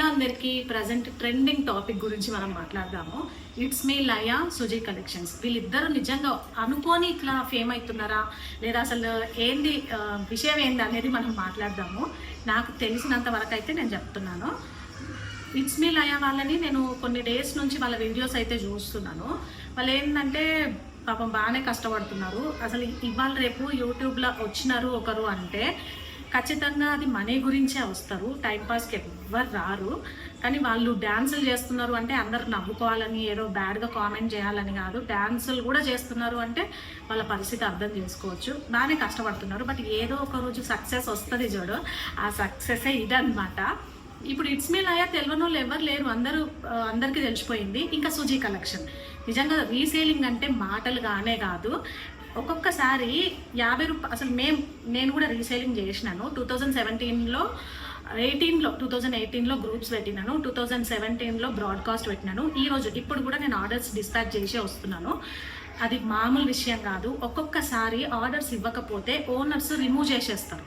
Hello అందరికీ present trending topic గురించి మనం మాట్లాడదాము. It's me Laya Suji collections వీళ్ళిద్దరు నిజంగా అనుకోని ఇట్లా ఫేమ్ అవుతున్నారా? లేదా అసలు ఏంది విషయం ఏంది అనేది మనం మాట్లాడదాము. నాకు తెలిసినంత వరకు అయితే నేను చెప్తున్నాను. ఇట్స్ మీ లయా వాళ్ళని నేను కొన్ని డేస్ నుంచి వాళ్ళ వీడియోస్ అయితే చూస్తున్నాను. వాళ్ళు ఏంటంటే పాపం బాగానే కష్టపడుతున్నారు. అసలు ఇవాళ రేపు యూట్యూబ్లో వచ్చినారు ఒకరు అంటే ఖచ్చితంగా అది మనీ గురించే వస్తారు. టైంపాస్కి ఎవ్వరు రారు. కానీ వాళ్ళు డ్యాన్సులు చేస్తున్నారు అంటే అందరు నవ్వుకోవాలని ఏదో బ్యాడ్గా కామెంట్ చేయాలని కాదు. డ్యాన్సులు కూడా చేస్తున్నారు అంటే వాళ్ళ పరిస్థితి అర్థం చేసుకోవచ్చు. బాగానే కష్టపడుతున్నారు. బట్ ఏదో ఒక రోజు సక్సెస్ వస్తుంది చూడు. ఆ సక్సెసే ఇదనమాట ఇప్పుడు ఇట్స్ మీ లాయా తెలియని వాళ్ళు ఎవరు లేరు. అందరూ అందరికీ తెలిసిపోయింది. ఇంకా సుజీ కలెక్షన్ నిజంగా రీసేలింగ్ అంటే మాటలుగానే కాదు. ఒక్కొక్కసారి యాభై రూపాయలు అసలు మేము నేను కూడా రీసేలింగ్ చేసినాను. టూ థౌజండ్ సెవెంటీన్లో ఎయిటీన్లో టూ థౌజండ్ ఎయిటీన్లో గ్రూప్స్ పెట్టినాను. టూ థౌజండ్ సెవెంటీన్లో బ్రాడ్కాస్ట్ పెట్టినాను. ఈ రోజు ఇప్పుడు కూడా నేను ఆర్డర్స్ డిస్పాచ్ చేసే వస్తున్నాను. అది మామూలు విషయం కాదు. ఒక్కొక్కసారి ఆర్డర్స్ ఇవ్వకపోతే ఓనర్స్ రిమూవ్ చేసేస్తారు.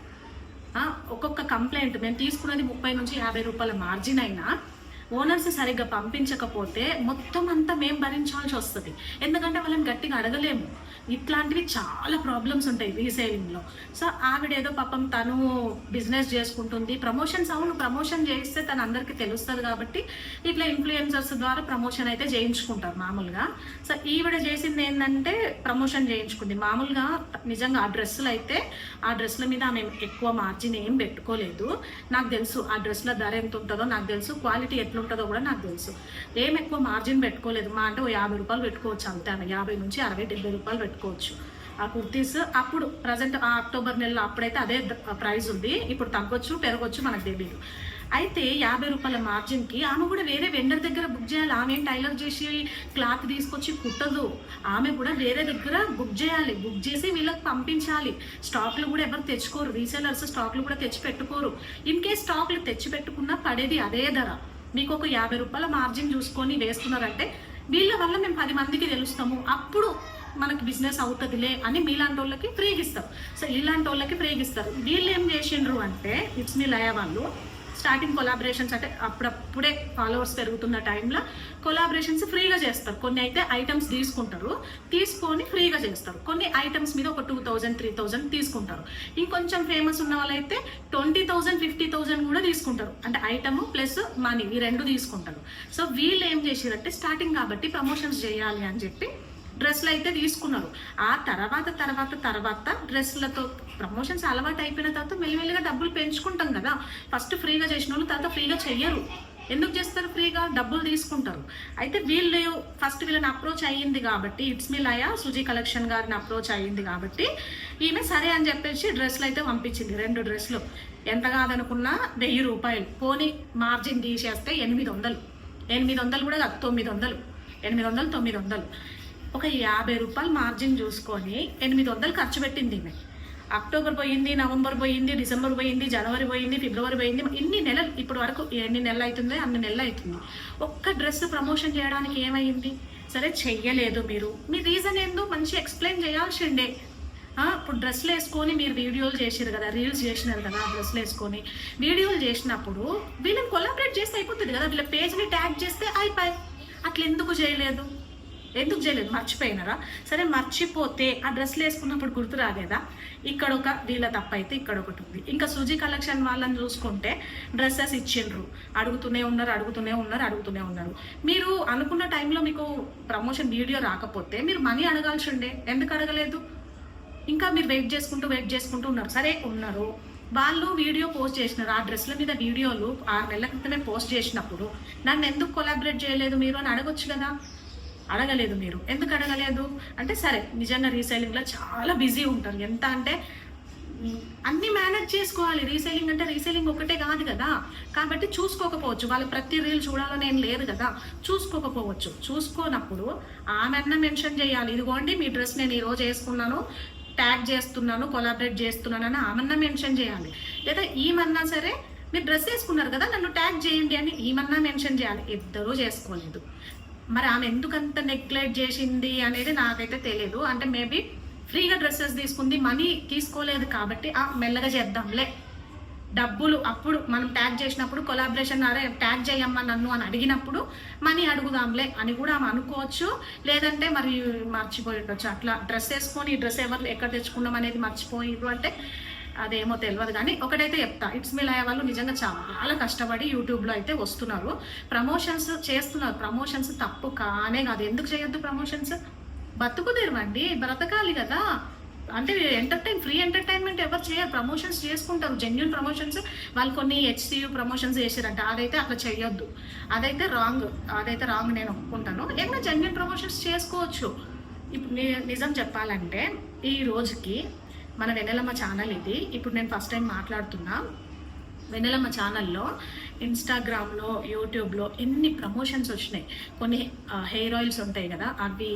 ఒక్కొక్క కంప్లైంట్ మేము తీసుకున్నది ముప్పై నుంచి యాభై రూపాయల మార్జిన్ అయినా ఓనర్స్ సరిగ్గా పంపించకపోతే మొత్తం అంతా మేము భరించాల్సి వస్తుంది. ఎందుకంటే వాళ్ళని గట్టిగా అడగలేము. ఇట్లాంటివి చాలా ప్రాబ్లమ్స్ ఉంటాయి రీసేలింగ్లో సో ఆవిడ ఏదో పాపం తను బిజినెస్ చేసుకుంటుంది. ప్రమోషన్స్ అవును ప్రమోషన్ చేస్తే తను అందరికీ తెలుస్తుంది కాబట్టి ఇట్లా ఇన్ఫ్లుయెన్సర్స్ ద్వారా ప్రమోషన్ అయితే చేయించుకుంటారు మామూలుగా. సో ఈవిడ చేసింది ఏంటంటే ప్రమోషన్ చేయించుకుంది. మామూలుగా నిజంగా ఆ డ్రెస్సులు అయితే ఆ డ్రెస్సుల మీద ఆమె ఎక్కువ మార్జిన్ ఏం పెట్టుకోలేదు. నాకు తెలుసు ఆ డ్రెస్ల ధర ఎంత ఉంటుందో నాకు తెలుసు క్వాలిటీ ఎట్లుంటుందో కూడా నాకు తెలుసు. ఏం ఎక్కువ మార్జిన్ పెట్టుకోలేదు. మా అంటే ఓ యాభై రూపాయలు పెట్టుకోవచ్చు అంతే ఆమె. యాభై నుంచి అరవై డెబ్బై రూపాయలు పెట్టుకోవచ్చు. ఆ కుర్తీస్ అప్పుడు ప్రజెంట్ ఆ అక్టోబర్ నెలలో అప్పుడైతే అదే ప్రైస్ ఉంది. ఇప్పుడు తగ్గొచ్చు పెరగొచ్చు మనకు తెలియదు అయితే యాభై రూపాయల మార్జిన్కి ఆమె కూడా వేరే వెండర్ దగ్గర బుక్ చేయాలి. ఆమె టైలర్ చేసి క్లాత్ తీసుకొచ్చి కుట్టదు. ఆమె కూడా వేరే దగ్గర బుక్ చేయాలి. బుక్ చేసి వీళ్ళకి పంపించాలి. స్టాక్లు కూడా ఎవరు తెచ్చుకోరు. రీసేలర్స్ స్టాక్లు కూడా తెచ్చి పెట్టుకోరు. ఇన్ కేస్ స్టాక్లు తెచ్చి పెట్టుకున్నా పడేది అదే ధర. మీకు ఒక యాభై రూపాయల మార్జిన్ చూసుకొని వేస్తున్నారంటే వీళ్ళ వల్ల మేము పది మందికి తెలుస్తాము. అప్పుడు మనకి బిజినెస్ అవుతుందిలే అని మీలాంటి వాళ్ళకి ఫ్రీగా ఇస్తారు సో ఇలాంటి వాళ్ళకి ఫ్రీగా ఇస్తారు వీళ్ళు ఏం చేసిండ్రు అంటే ఇట్స్ మీ లయ వాళ్ళు స్టార్టింగ్ కొలాబరేషన్స్ అంటే అప్పుడప్పుడే ఫాలోవర్స్ పెరుగుతున్న టైంలో కొలాబరేషన్స్ ఫ్రీగా చేస్తారు. కొన్ని అయితే ఐటమ్స్ తీసుకుంటారు తీసుకొని ఫ్రీగా చేస్తారు. కొన్ని ఐటమ్స్ మీద ఒక టూ థౌజండ్ త్రీ థౌజండ్ తీసుకుంటారు. ఇంకొంచెం ఫేమస్ ఉన్న వాళ్ళైతే ట్వంటీ థౌజండ్ ఫిఫ్టీ థౌజండ్ కూడా తీసుకుంటారు. అంటే ఐటమ్ ప్లస్ మనీ ఈ రెండు తీసుకుంటారు. సో వీళ్ళు ఏం చేసారంటే స్టార్టింగ్ కాబట్టి ప్రమోషన్స్ చేయాలి అని చెప్పి డ్రెస్సులు అయితే తీసుకున్నారు. ఆ తర్వాత తర్వాత తర్వాత డ్రెస్సులతో ప్రమోషన్స్ అలవాటు అయిపోయిన తర్వాత మెల్లిమెల్లిగా డబ్బులు పెంచుకుంటాం కదా. ఫస్ట్ ఫ్రీగా చేసిన వాళ్ళు తర్వాత ఫ్రీగా చెయ్యరు. ఎందుకు చేస్తారు ఫ్రీగా? డబ్బులు తీసుకుంటారు. అయితే వీళ్ళు ఫస్ట్ వీళ్ళని అప్రోచ్ అయ్యింది కాబట్టి it's me Laya Suji collection గారిని అప్రోచ్ అయ్యింది కాబట్టి ఈమె సరే అని చెప్పేసి డ్రెస్సులు అయితే పంపించింది. రెండు డ్రెస్సులు. ఎంత కాదనుకున్నా వెయ్యి రూపాయలు. పోనీ మార్జిన్ తీసేస్తే ఎనిమిది వందలు. ఎనిమిది వందలు కూడా కాదు తొమ్మిది వందలు. ఎనిమిది వందలు తొమ్మిది వందలు. ఒక యాభై రూపాయలు మార్జిన్ చూసుకొని ఎనిమిది వందలు ఖర్చు పెట్టింది ఈమె. అక్టోబర్ పోయింది నవంబర్ పోయింది డిసెంబర్ పోయింది జనవరి పోయింది ఫిబ్రవరి పోయింది ఇన్ని నెలలు ఇప్పటి వరకు ఎన్ని నెలలు అవుతుందో అన్ని నెలలు అవుతుంది. ఒక్క డ్రెస్ ప్రమోషన్ చేయడానికి ఏమైంది? సరే చెయ్యలేదు మీరు. మీ రీజన్ ఏందో మంచి ఎక్స్ప్లెయిన్ చేయాల్సిండే ఇప్పుడు డ్రెస్లు వేసుకొని మీరు వీడియోలు చేసారు కదా రీల్స్ చేసినారు కదా డ్రెస్లు వేసుకొని. వీడియోలు చేసినప్పుడు వీళ్ళని కొలాబరేట్ చేస్తే అయిపోతుంది కదా వీళ్ళ పేజ్ని ట్యాగ్ చేస్తే అయిపోయి. అట్లా ఎందుకు చేయలేదు? ఎందుకు చేయలేదు? మర్చిపోయినారా? సరే మర్చిపోతే ఆ డ్రెస్లు వేసుకున్నప్పుడు గుర్తు రాలేదా? ఇక్కడ ఒక వీళ్ళ తప్ప అయితే ఇక్కడ ఒకటి ఉంది. ఇంకా సుజీ కలెక్షన్ వాళ్ళని చూసుకుంటే డ్రెస్సెస్ ఇచ్చిండ్రు. అడుగుతూనే ఉన్నారు అడుగుతూనే ఉన్నారు అడుగుతూనే ఉన్నారు. మీరు అనుకున్న టైంలో మీకు ప్రమోషన్ వీడియో రాకపోతే మీరు మనీ అడగాల్సి ఉండే ఎందుకు అడగలేదు? ఇంకా మీరు వెయిట్ చేసుకుంటూ వెయిట్ చేసుకుంటూ ఉన్నారు. సరే ఉన్నారు. వాళ్ళు వీడియో పోస్ట్ చేసినారు. ఆ డ్రెస్ల మీద వీడియోలు ఆరు నెలల క్రితమే పోస్ట్ చేసినప్పుడు నన్ను ఎందుకు కొలాబరేట్ చేయలేదు మీరు అని అడగొచ్చు కదా? అడగలేదు మీరు. ఎందుకు అడగలేదు? అంటే సరే నిజంగా రీసైలింగ్లో చాలా బిజీ ఉంటారు ఎంత అంటే అన్ని మేనేజ్ చేసుకోవాలి. రీసెల్లింగ్ అంటే రీసెల్లింగ్ ఒకటే కాదు కదా. కాబట్టి చూసుకోకపోవచ్చు. వాళ్ళు ప్రతి రీల్ చూడాలని ఏం లేదు కదా. చూసుకోకపోవచ్చు. చూసుకోనప్పుడు ఆమెన్న మెన్షన్ చేయాలి. ఇదిగోండి మీ డ్రెస్ నేను ఈరోజు వేసుకున్నాను ట్యాగ్ చేస్తున్నాను కొలాబరేట్ చేస్తున్నాను అని ఆమన్నా మెన్షన్ చేయాలి. లేదా ఈమన్నా సరే మీరు డ్రెస్ వేసుకున్నారు కదా నన్ను ట్యాగ్ చేయండి అని ఈమన్నా మెన్షన్ చేయాలి. ఇద్దరూ చేసుకోలేదు. మరి ఆమె ఎందుకంత నెగ్లెక్ట్ చేసింది అనేది నాకైతే తెలియదు అంటే మేబీ ఫ్రీగా డ్రెస్సెస్ తీసుకుంది మనీ తీసుకోలేదు కాబట్టి ఆ మెల్లగా చేద్దాంలే. డబ్బులు అప్పుడు మనం ట్యాగ్ చేసినప్పుడు కొలాబరేషన్ అరే ట్యాగ్ చేయమ్మా నన్ను అని అడిగినప్పుడు మనీ అడుగుదాంలే అని కూడా ఆమె అనుకోవచ్చు. లేదంటే మరి మర్చిపోయి ఉండొచ్చు. అట్లా డ్రెస్ వేసుకొని ఈ డ్రెస్ ఎవరు ఎక్కడ తెచ్చుకున్నాం అనేది మర్చిపోయి అంటే అదేమో తెలియదు కానీ ఒకటైతే చెప్తా. ఇట్స్ మీ లయ వాళ్ళు నిజంగా చాలా కష్టపడి యూట్యూబ్లో అయితే వస్తున్నారు. ప్రమోషన్స్ చేస్తున్నారు. ప్రమోషన్స్ తప్పు కానే కాదు. ఎందుకు చేయొద్దు ప్రమోషన్స్ బతుకు బ్రతకాలి కదా. అంటే ఎంటర్టైన్ ఫ్రీ ఎంటర్టైన్మెంట్ ఎవరు చేయరు. ప్రమోషన్స్ చేసుకుంటారు. జెన్యున్ ప్రమోషన్స్ వాళ్ళు కొన్ని హెచ్సియు ప్రమోషన్స్ చేసారంట అదైతే అట్లా చేయొద్దు. అదైతే రాంగ్ అదైతే రాంగ్ నేను ఒప్పుకుంటాను. ఏమైనా జెన్యున్ ప్రమోషన్స్ చేసుకోవచ్చు. ఇప్పుడు నిజం చెప్పాలంటే ఈ రోజుకి మన వెన్నెలమ్మ ఛానల్ ఇది. ఇప్పుడు నేను ఫస్ట్ టైం మాట్లాడుతున్నా. వెన్నెలమ్మ ఛానల్లో ఇన్స్టాగ్రామ్లో యూట్యూబ్లో ఎన్ని ప్రమోషన్స్ వచ్చినాయి. కొన్ని హెయిర్ ఆయిల్స్ ఉంటాయి కదా అవి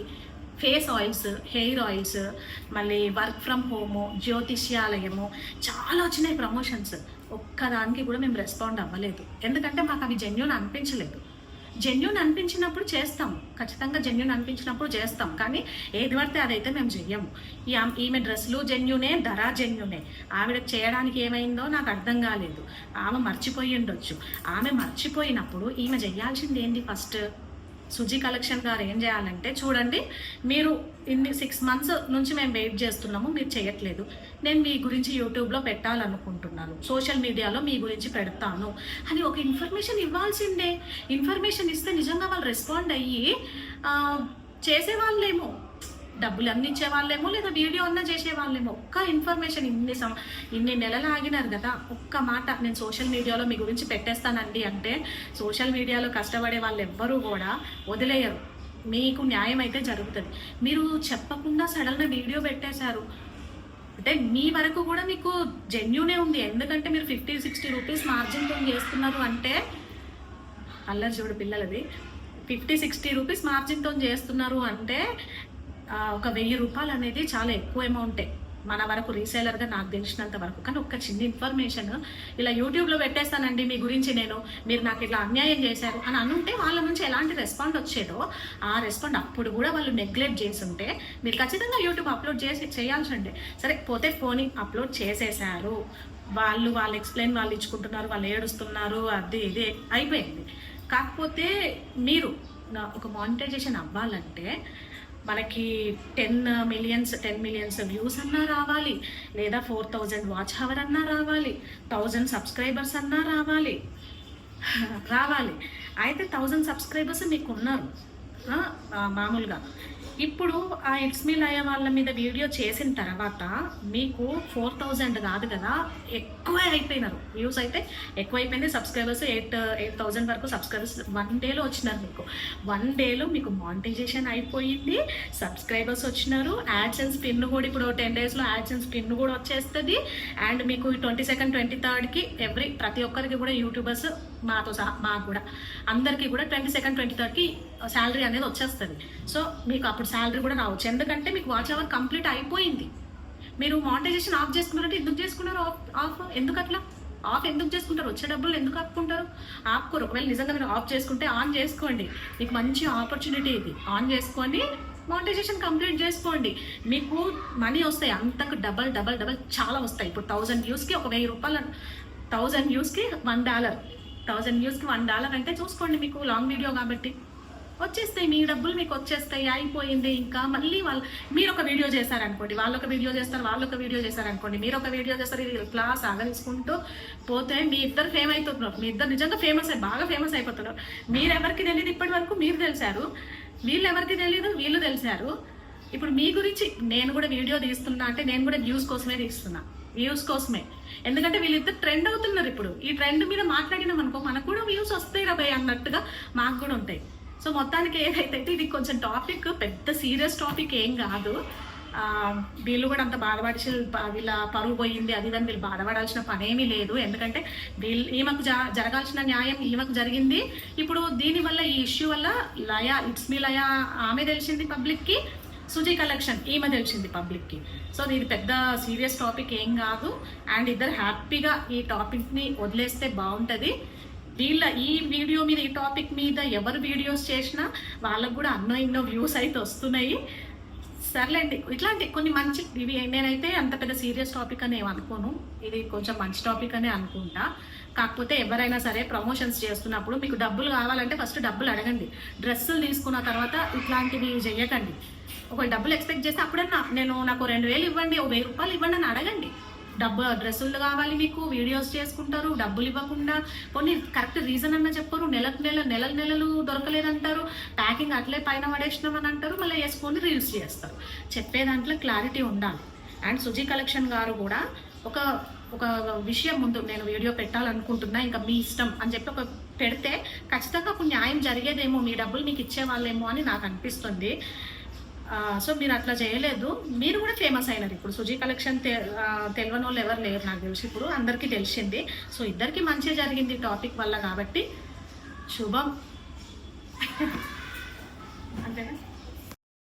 ఫేస్ ఆయిల్స్ హెయిర్ ఆయిల్స్ మళ్ళీ వర్క్ ఫ్రమ్ హోము జ్యోతిష్యాలయము చాలా వచ్చినాయి ప్రమోషన్స్ ఒక్కదానికి కూడా మేము రెస్పాండ్ అవ్వలేదు. ఎందుకంటే మాకు అవి జెన్యున్ అనిపించలేదు. జెన్యున్ అనిపించినప్పుడు చేస్తాం ఖచ్చితంగా జెన్యున్ అనిపించినప్పుడు చేస్తాం కానీ ఏది పడితే అదైతే మేము చెయ్యము. ఈమె డ్రెస్సులు జెన్యునే ధర జెన్యునే ఆవిడ చేయడానికి ఏమైందో నాకు అర్థం కాలేదు. ఆమె మర్చిపోయి ఉండొచ్చు. ఆమె మర్చిపోయినప్పుడు ఈమె చేయాల్సింది ఏంటి ఫస్ట్ సుజీ కలెక్షన్ గారు ఏం చేయాలంటే చూడండి మీరు ఇన్ని సిక్స్ మంత్స్ నుంచి మేము వెయిట్ చేస్తున్నాము మీరు చేయట్లేదు. నేను మీ గురించి యూట్యూబ్లో పెట్టాలనుకుంటున్నాను. సోషల్ మీడియాలో మీ గురించి పెడతాను. అని ఒక ఇన్ఫర్మేషన్ ఇవ్వాల్సిందే. ఇన్ఫర్మేషన్ ఇస్తే నిజంగా వాళ్ళు రెస్పాండ్ అయ్యి చేసేవాళ్ళేమో. డబ్బులు అన్ని వాళ్ళేమో లేదా వీడియో అన్నా చేసే వాళ్ళేమో ఒక్క ఇన్ఫర్మేషన్ ఇన్ని సం ఇన్ని నెలలు ఆగినారు కదా ఒక్క మాట నేను సోషల్ మీడియాలో మీ గురించి పెట్టేస్తానండి అంటే సోషల్ మీడియాలో కష్టపడే వాళ్ళు ఎవ్వరూ కూడా వదిలేయరు. మీకు న్యాయం అయితే జరుగుతుంది. మీరు చెప్పకుండా సడన్గా వీడియో పెట్టేశారు. అంటే మీ వరకు కూడా మీకు జెన్యునే ఉంది. ఎందుకంటే మీరు ఫిఫ్టీ సిక్స్టీ రూపీస్ మార్జిన్తో చేస్తున్నారు అంటే అల్లరి చూడు పిల్లలది. ఫిఫ్టీ సిక్స్టీ రూపీస్ మార్జిన్తో చేస్తున్నారు అంటే ఒక వెయ్యి రూపాయలు అనేది చాలా ఎక్కువ అమౌంటే మన వరకు రీసేలర్గా నాకు తెలిసినంత వరకు. కానీ ఒక చిన్న ఇన్ఫర్మేషన్ ఇలా యూట్యూబ్లో పెట్టేస్తానండి మీ గురించి నేను. మీరు నాకు ఇట్లా అన్యాయం చేశారు అని అనుంటే వాళ్ళ నుంచి ఎలాంటి రెస్పాండ్ వచ్చేదో ఆ రెస్పాండ్ అప్పుడు కూడా వాళ్ళు నెగ్లెక్ట్ చేసి ఉంటే మీరు ఖచ్చితంగా యూట్యూబ్ అప్లోడ్ చేసి చేయాల్సి ఉండే. సరే పోతే ఫోన్ అప్లోడ్ చేసేసారు వాళ్ళు వాళ్ళు ఎక్స్ప్లెయిన్ వాళ్ళు ఇచ్చుకుంటున్నారు వాళ్ళు ఏడుస్తున్నారు అది ఇది అయిపోయింది. కాకపోతే మీరు ఒక మానిటైజేషన్ అవ్వాలంటే మనకి ten millions ten millions views అన్నా రావాలి. లేదా ఫోర్ థౌజండ్ వాచ్ అవర్ అన్నా రావాలి. థౌజండ్ సబ్స్క్రైబర్స్ అన్నా రావాలి. రావాలి. అయితే థౌజండ్ సబ్స్క్రైబర్స్ మీకు ఉన్నారు మామూలుగా. ఇప్పుడు ఆ ఇట్స్ మీ లయ వాళ్ళ మీద వీడియో చేసిన తర్వాత మీకు ఫోర్ థౌజండ్ కాదు కదా ఎక్కువే అయిపోయినారు. వ్యూస్ అయితే ఎక్కువ అయిపోయింది సబ్స్క్రైబర్స్ ఎయిట్ ఎయిట్ థౌజండ్ వరకు సబ్స్క్రైబర్స్ వన్ డేలో వచ్చినారు మీకు. వన్ డేలో మీకు మానిటైజేషన్ అయిపోయింది. సబ్స్క్రైబర్స్ వచ్చినారు. యాడ్సెన్స్ పిన్ కూడా ఇప్పుడు టెన్ డేస్లో యాడ్సెన్స్ పిన్ కూడా వచ్చేస్తుంది. అండ్ మీకు ట్వంటీ సెకండ్ ట్వంటీ థర్డ్కి ఎవ్రీ ప్రతి ఒక్కరికి కూడా యూట్యూబర్స్ మాతో సహా మాకు కూడా. అందరికీ కూడా ట్వంటీ సెకండ్ ట్వంటీ థర్డ్కి శాలరీ అనేది వచ్చేస్తుంది. సో మీకు అప్పుడు శాలరీ కూడా రావచ్చు. ఎందుకంటే మీకు వాచ్ అవర్ కంప్లీట్ అయిపోయింది. మీరు మానిటైజేషన్ ఆఫ్ చేసుకున్నారంటే ఎందుకు చేసుకున్నారు? ఆఫ్ ఆఫ్ ఎందుకు అట్లా? ఆఫ్ ఎందుకు చేసుకుంటారు? వచ్చే డబ్బులు ఎందుకు ఆపుకుంటారు? ఆపుకోరు. ఒకవేళ నిజంగా మీరు ఆఫ్ చేసుకుంటే ఆన్ చేసుకోండి. మీకు మంచి ఆపర్చునిటీ ఇది. ఆన్ చేసుకొని మానిటైజేషన్ కంప్లీట్ చేసుకోండి. మీకు మనీ వస్తాయి. అంతకు డబల్ డబల్ డబల్ చాలా వస్తాయి. ఇప్పుడు థౌజండ్ వ్యూస్కి ఒక వెయ్యి రూపాయలు థౌజండ్ వ్యూస్కి వన్ డాలర్. థౌజండ్ వ్యూస్కి వన్ డాలర్ అంటే చూసుకోండి మీకు లాంగ్ వీడియో కాబట్టి. వచ్చేస్తాయి మీ డబ్బులు మీకు వచ్చేస్తాయి అయిపోయింది ఇంకా. మళ్ళీ వాళ్ళు మీరు ఒక వీడియో చేశారనుకోండి వాళ్ళు ఒక వీడియో చేస్తారు వాళ్ళు ఒక వీడియో చేశారనుకోండి మీరు ఒక వీడియో చేస్తారు ఇది ఇట్లా సాగలించుకుంటూ పోతే మీ ఇద్దరు ఫేమ్ అవుతున్నారు మీ ఇద్దరు నిజంగా ఫేమస్ అయ్యి బాగా ఫేమస్ అయిపోతున్నారు. మీరు ఎవరికి తెలియదు ఇప్పటి వరకు మీరు తెలిసారు. వీళ్ళు ఎవరికి తెలియదు వీళ్ళు తెలిసారు. ఇప్పుడు మీ గురించి నేను కూడా వీడియో తీస్తున్నా అంటే నేను కూడా వ్యూస్ కోసమే తీస్తున్నా. వ్యూస్ కోసమే. ఎందుకంటే వీళ్ళిద్దరు ట్రెండ్ అవుతున్నారు ఇప్పుడు. ఈ ట్రెండ్ మీద మాట్లాడినాం అనుకో మనకు కూడా వ్యూస్ వస్తాయి రాబాయ్ అన్నట్టుగా మాకు కూడా ఉంటాయి. సో మొత్తానికి ఏదైతే ఇది కొంచెం టాపిక్ పెద్ద సీరియస్ టాపిక్ ఏం కాదు. వీళ్ళు కూడా అంత బాధపడిచి వీళ్ళ పరువు పోయింది అది ఇదని వీళ్ళు బాధపడాల్సిన పనేమీ లేదు. ఎందుకంటే వీళ్ళు ఈమెకు జ- జరగాల్సిన న్యాయం ఈమెకు జరిగింది. ఇప్పుడు దీనివల్ల ఈ ఇష్యూ వల్ల లయ ఇట్స్ మీ లయ ఆమె తెలిసింది పబ్లిక్కి సుజీ కలెక్షన్ ఈ మధ్య వచ్చింది పబ్లిక్కి. సో ఇది పెద్ద సీరియస్ టాపిక్ ఏం కాదు. అండ్ ఇద్దరు హ్యాపీగా ఈ టాపిక్ని వదిలేస్తే బాగుంటుంది. వీళ్ళ ఈ వీడియో మీద ఈ టాపిక్ మీద ఎవరు వీడియోస్ చేసినా వాళ్ళకు కూడా అన్నో ఎన్నో వ్యూస్ అయితే వస్తున్నాయి. సర్లేండి. ఇట్లాంటి కొన్ని మంచి ఇవి నేనైతే అంత పెద్ద సీరియస్ టాపిక్ అని అనుకోను. ఇది కొంచెం మంచి టాపిక్ అనే అనుకుంటా. కాకపోతే ఎవరైనా సరే ప్రమోషన్స్ చేస్తున్నప్పుడు మీకు డబ్బులు కావాలంటే ఫస్ట్ డబ్బులు అడగండి. డ్రెస్సులు తీసుకున్న తర్వాత ఇట్లాంటివి చేయకండి ఒక డబ్బులు ఎక్స్పెక్ట్ చేస్తే అప్పుడన్నా నేను నాకు రెండు వేలు ఇవ్వండి ఒక వెయ్యి రూపాయలు ఇవ్వండి అని అడగండి. డబ్బు డ్రెస్సులు కావాలి మీకు వీడియోస్ చేసుకుంటారు డబ్బులు ఇవ్వకుండా కొన్ని కరెక్ట్ రీజన్ అన్న చెప్పరు నెలకు నెల నెలలు నెలలు దొరకలేదంటారు ప్యాకింగ్ అట్లే పైన పడేసినాం అని అంటారు మళ్ళీ వేసుకొని రీల్స్ చేస్తారు. చెప్పే దాంట్లో క్లారిటీ ఉండాలి. అండ్ సుజీ కలెక్షన్ గారు కూడా ఒక ఒక విషయం ముందు నేను వీడియో పెట్టాలనుకుంటున్నా ఇంకా మీ ఇష్టం అని చెప్పి ఒక పెడితే ఖచ్చితంగా ఒక న్యాయం జరిగేదేమో మీ డబ్బులు మీకు ఇచ్చేవాళ్ళేమో అని నాకు అనిపిస్తుంది. సో మీరు అట్లా చేయలేదు. మీరు కూడా ఫేమస్ అయినారు ఇప్పుడు. సుజీ కలెక్షన్ తెలియని వాళ్ళు ఎవరు లేరు నాకు తెలిసి. ఇప్పుడు అందరికీ తెలిసింది. సో ఇద్దరికి మంచి జరిగింది టాపిక్ వల్ల కాబట్టి శుభం. అంతేనా?